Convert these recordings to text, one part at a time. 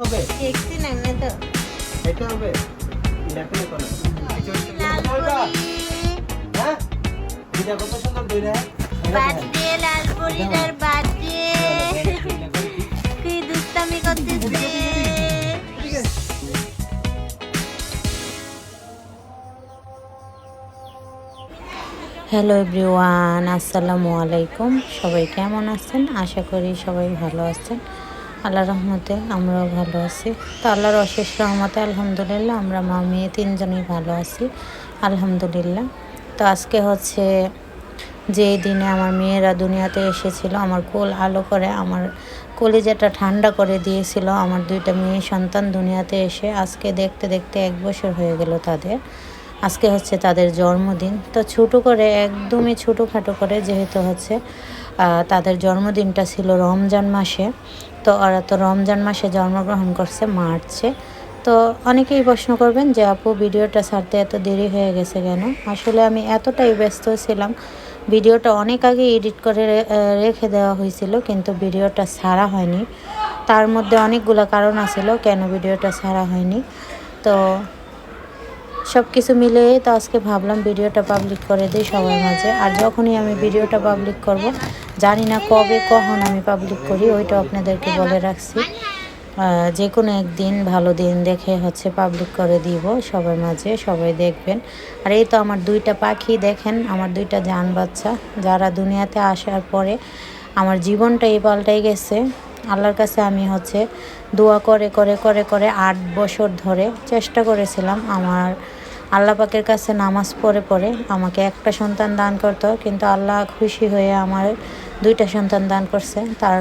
হবে? দেখছি না এমনি তো। এটা হবে? দেখো না কোনো হ্যাঁ? এটা কত সুন্দর দইরা বার্থডে লাল পরিদার বার্থডে কি দুষ্টামি করতেছে হ্যালো এভরিওয়ান আসসালামু আলাইকুম। সবাই কেমন আছেন? আশা করি সবাই ভালো আছেন। আল্লাহ রহমতে আমরাও ভালো আছি। তো আল্লাহর অশেষ রহমতে আলহামদুলিল্লাহ আমরা মা মেয়ে তিনজনই ভালো আছি। আলহামদুলিল্লাহ। তো আজকে হচ্ছে যে দিনে আমার মেয়েরা দুনিয়াতে এসেছিল, আমার কোল আলো করে, আমার কলিজাটা ঠান্ডা করে দিয়েছিল, আমার দুইটা মেয়ে সন্তান দুনিয়াতে এসে আজকে দেখতে দেখতে এক বছর হয়ে গেল তাদের। আজকে হচ্ছে তাদের জন্মদিন। তো ছোটো করে, একদমই ছোটোখাটো করে, যেহেতু হচ্ছে তাদের জন্মদিনটা ছিল রমজান মাসে। তো ওরা তো রমজান মাসে জন্মগ্রহণ করছে মার্চে তো অনেকেই প্রশ্ন করবেন যে, আপু, ভিডিওটা ছাড়তে এত দেরি হয়ে গেছে কেন? আসলে আমি এতটাই ব্যস্ত ছিলাম। ভিডিওটা অনেক আগে এডিট করে রেখে দেওয়া হয়েছিল, কিন্তু ভিডিওটা ছাড়া হয়নি। তার মধ্যে অনেকগুলো কারণ আছিল কেন ভিডিওটা ছাড়া হয়নি। তো সব কিছু মিলে তো আজকে ভাবলাম ভিডিওটা পাবলিক করে দিই সবার মাঝে। আর যখনই আমি ভিডিওটা পাবলিক করব, জানি না কবে, কখন আমি পাবলিক করি ওইটা আপনাদেরকে বলে রাখছি। যে কোনো একদিন, ভালো দিন দেখে হচ্ছে পাবলিক করে দিব সবার মাঝে, সবাই দেখবেন। আর এই তো আমার দুইটা পাখি দেখেন, আমার দুইটা যান বাচ্চা। যারা দুনিয়াতে আসার পরে আমার জীবনটাই পাল্টাই গেছে। আল্লাহর কাছে আমি হচ্ছে দোয়া করে করে করে করে আট বছর ধরে চেষ্টা করেছিলাম আমার আল্লাহ পাকের কাছে নামাজ পড়ে পড়ে আমাকে একটা সন্তান দান করতো, কিন্তু আল্লাহ খুশি হয়ে আমার দুইটা সন্তান দান করছে। তার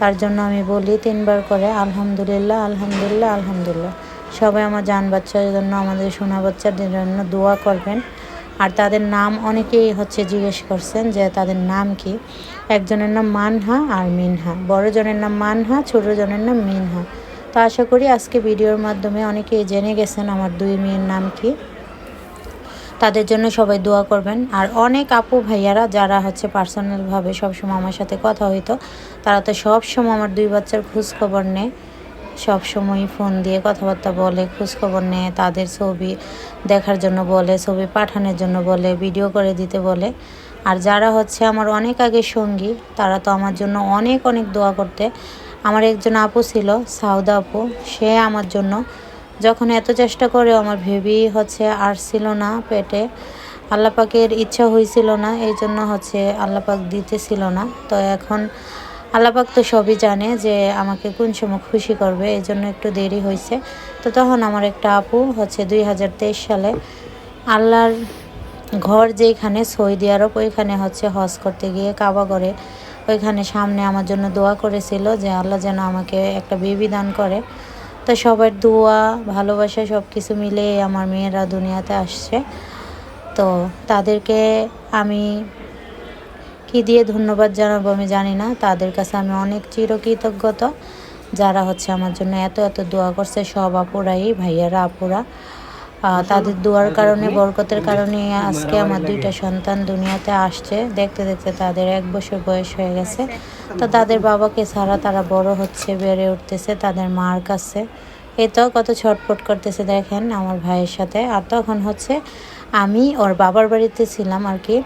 তার জন্য আমি বলি তিনবার করে আলহামদুলিল্লাহ আলহামদুলিল্লাহ আলহামদুলিল্লাহ। সবাই আমার জান বাচ্চার জন্য, আমাদের সোনা বাচ্চাদের জন্য দোয়া করবেন। আর তাদের নাম অনেকেই হচ্ছে জিজ্ঞেস করছেন যে তাদের নাম কি? একজনের নাম মানহা আর মিনহা। বড়জনের নাম মানহা ছোটজনের নাম মিনহা। তো আশা করি আজকে ভিডিওর মাধ্যমে অনেকেই জেনে গেছেন আমার দুই মেয়ের নাম কি। তাদের জন্য সবাই দোয়া করবেন। আর অনেক আপু ভাইয়ারা যারা হচ্ছে পার্সোনালভাবে সবসময় আমার সাথে কথা হইতো, তারা তো সবসময় আমার দুই বাচ্চার খোঁজ খবর নেয়। সব সময় ফোন দিয়ে কথাবার্তা বলে, খোঁজখবর নেয়, তাদের ছবি দেখার জন্য বলে, ছবি পাঠানোর জন্য বলে, ভিডিও করে দিতে বলে। আর যারা হচ্ছে আমার অনেক আগে সঙ্গী, তারা তো আমার জন্য অনেক অনেক দোয়া করতে। আমার একজন আপু ছিল, সাউদা আপু, সে আমার জন্য যখন এত চেষ্টা করে আমার ভেবি হচ্ছে আর ছিল না পেটে। আল্লাপাকের ইচ্ছা হয়েছিল না এই জন্য হচ্ছে আল্লাপাক দিতেছিল না। তো এখন আল্লাপাক তো সবই জানে যে আমাকে কোন সময় খুশি করবে এই জন্য একটু দেরি হয়েছে। তো তখন আমার একটা আপু হচ্ছে দুই হাজার তেইশ সালে আল্লাহর ঘর যেখানে সৌদি আরব, ওইখানে হচ্ছে হজ করতে গিয়ে কাবা করে ওইখানে সামনে আমার জন্য দোয়া করেছিল যে আল্লাহ যেন আমাকে একটা বেবি দান করে। তো সবার দোয়া, ভালোবাসা সব কিছু মিলে আমার মেয়েরা দুনিয়াতে আসছে। তো তাদেরকে আমি কি দিয়ে ধন্যবাদ জানাব, আমি জানি না। তাদের কাছে আমি অনেক চিরকৃতজ্ঞত, যারা হচ্ছে আমার জন্য এত এত দোয়া করছে, সব আপুরাই, ভাইয়ারা, আপুরা। তাদের দোয়ার কারণে, বরকতের কারণে আজকে আমার দুইটা সন্তান দুনিয়াতে আসছে। দেখতে দেখতে তাদের এক বছর বয়স হয়ে গেছে। তো তাদের বাবাকে ছাড়া তারা বড় হচ্ছে, বেড়ে উঠতেছে, তাদের মার কাছে। এ তো কত ছটফট করতেছে, দেখেন আমার ভাইয়ের সাথে। আর তখন হচ্ছে আমি ওর বাবার বাড়িতে ছিলাম আর কি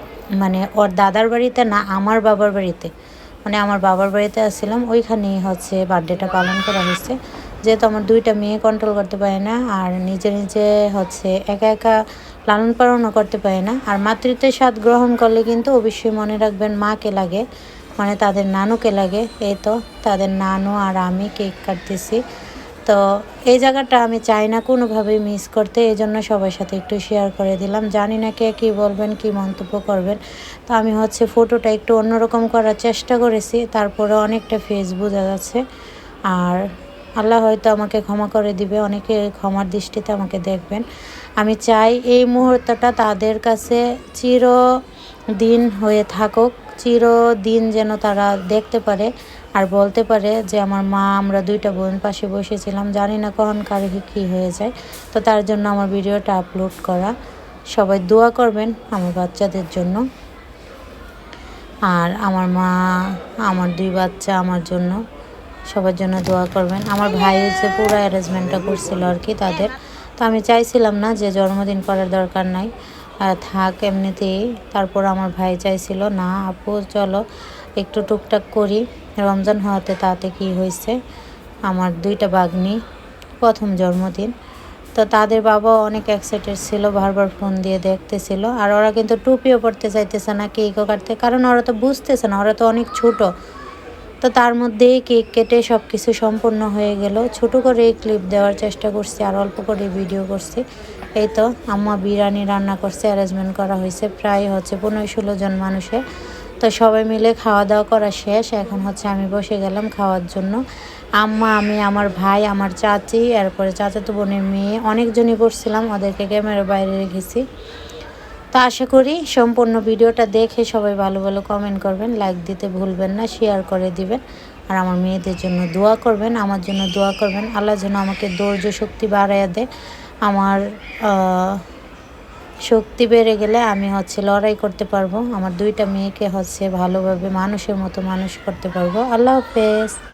মানে ওর দাদার বাড়িতে না, আমার বাবার বাড়িতে। মানে আমার বাবার বাড়িতে আসছিলাম, ওইখানেই হচ্ছে বার্থডেটা পালন করা হয়েছে। যেহেতু আমার দুইটা মেয়ে কন্ট্রোল করতে পারে না, আর নিজে নিজে হচ্ছে একা একা লালন পালনও করতে পারে না। আর মাতৃত্বের স্বাদ গ্রহণ করলে কিন্তু অবশ্যই মনে রাখবেন মাকে লাগে মানে তাদের নানুকে লাগে। এই তো, তাদের নানু আর আমি কেক কাটতেছি। তো এই জায়গাটা আমি চাই না কোনোভাবেই মিস করতে এই জন্য সবার সাথে একটু শেয়ার করে দিলাম। জানি না কে কী বলবেন, কি মন্তব্য করবেন। তো আমি হচ্ছে ফটোটা একটু অন্যরকম করার চেষ্টা করেছি তারপরে অনেকটা ফেস বোঝা যাচ্ছে। আর আল্লাহ হয়তো আমাকে ক্ষমা করে দিবে, অনেকে ক্ষমার দৃষ্টিতে আমাকে দেখবেন। আমি চাই এই মুহূর্তটা তাদের কাছে চির দিন হয়ে থাকুক, চিরদিন যেন তারা দেখতে পারে আর বলতে পারে যে আমার মা, আমরা দুইটা বোন পাশে বসেছিলাম, জানি না কখন কার কী হয়ে যায়। তো তার জন্য আমার ভিডিওটা আপলোড করা। সবাই দোয়া করবেন আমার বাচ্চাদের জন্য। আর আমার মা, আমার দুই বাচ্চা আমার জন্য। সবার জন্য দোয়া করবেন। আমার ভাই হচ্ছে পুরো অ্যারেঞ্জমেন্টটা করছিল আর কি তাদের। তো আমি চাইছিলাম না যে জন্মদিন করার দরকার নাই। থাক এমনিতেই। তারপর আমার ভাই চাইছিল, না আপু, চলো একটু টুকটাক করি। রমজান হওয়াতে তাতে কি হয়েছে? আমার দুইটা বাগনি, প্রথম জন্মদিন। তো তাদের বাবা অনেক এক্সাইটেড ছিল, বারবার ফোন দিয়ে দেখতেছিল। আর ওরা কিন্তু টুপিও পড়তে চাইতেছে না কেকও কাটতে। কারণ ওরা তো বুঝতেছে না, ওরা তো অনেক ছোট। তো তার মধ্যেই কেক কেটে সব কিছু সম্পূর্ণ হয়ে গেল। ছোট করে ক্লিপ দেওয়ার চেষ্টা করছি, আর অল্প করে ভিডিও করছি। এই তো, আম্মা বিরিয়ানি রান্না করছে অ্যারেঞ্জমেন্ট করা হয়েছে। প্রায় হচ্ছে পনেরো ষোলো জন মানুষের। তো সবাই মিলে খাওয়া দাওয়া করা শেষ। এখন হচ্ছে আমি বসে গেলাম খাওয়ার জন্য। আম্মা, আমি, আমার ভাই, আমার চাচি, এরপরে চাচাতো বোনের মেয়ে, অনেকজনই করছিলাম ওদেরকে ক্যামেরার বাইরে রেখেছি। তো আশা করি সম্পূর্ণ ভিডিওটা দেখে সবাই ভালো ভালো কমেন্ট করবেন লাইক দিতে ভুলবেন না শেয়ার করে দিবেন। আর আমার মেয়েদের জন্য দোয়া করবেন, আমার জন্য দোয়া করবেন। আল্লাহ যেন আমাকে ধৈর্য শক্তি বাড়াইয়া দেয়। আমার শক্তি বেড়ে গেলে আমি হচ্ছে লড়াই করতে পারব। আমার দুইটা মেয়েকে হচ্ছে ভালোভাবে মানুষের মতো মানুষ করতে পারব। আল্লাহ হাফেজ।